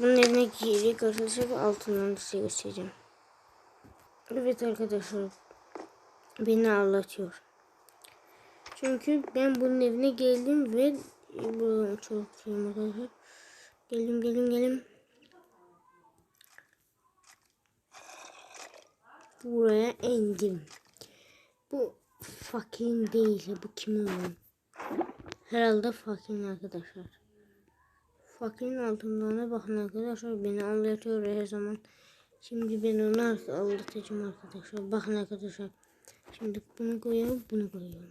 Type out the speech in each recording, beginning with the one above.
bunun evine girecek arkadaşlar ve altından da size göstereceğim. Evet arkadaşlar. Beni ağlatıyor. Çünkü ben bunun evine geldim ve buradan çok arkadaşlar. Gelin gelin gelin. Buraya indim. Bu fucking değil. Bu kimin? Herhalde fucking arkadaşlar. Fucking altınlarına bakın arkadaşlar. Beni anlatıyor her zaman. Şimdi ben onu anlatacağım arkadaşlar. Bakın arkadaşlar. Şimdi bunu koyuyorum. Bunu koyuyorum.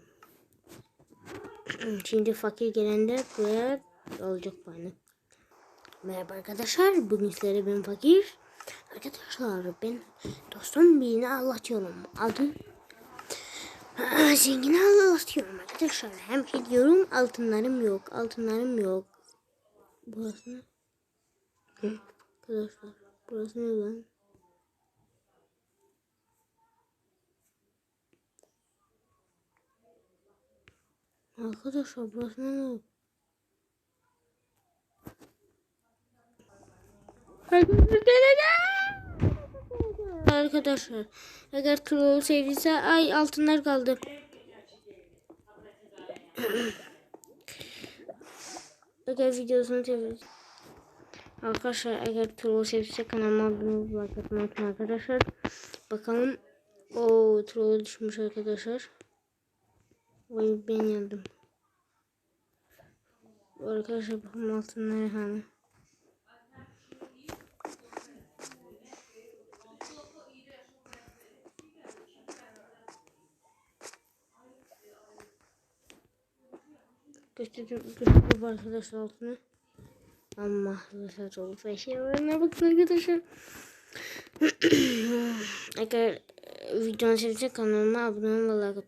Şimdi fakir gelende buraya alacak bana. Merhaba arkadaşlar. Bugün sizlere ben fakir. Arkadaşlar ben dostum birini anlatıyorum. Adı zengini anlatıyorum arkadaşlar. Hem şey diyorum altınlarım yok. Altınlarım yok. Burası ne? Arkadaşlar burası ne lan? Arkadaşlar burası ne? Arkadaşlar eğer troll sevdiyse ay altınlar kaldı. Eğer videosunu sevdiyse Arkadaşlar eğer troll sevdiyse kanalıma abone olmayı unutmayın arkadaşlar. Bakalım o troll düşmüş arkadaşlar. Vay ben yandım. Arkadaşlar bakın altınları hani. Göstereceğim, göstereceğim arkadaşlar altını. Ama arkadaşlar çok. Ne bakın arkadaşlar. Eğer videonu sevdiyseniz kanalıma abone olmayı atmayı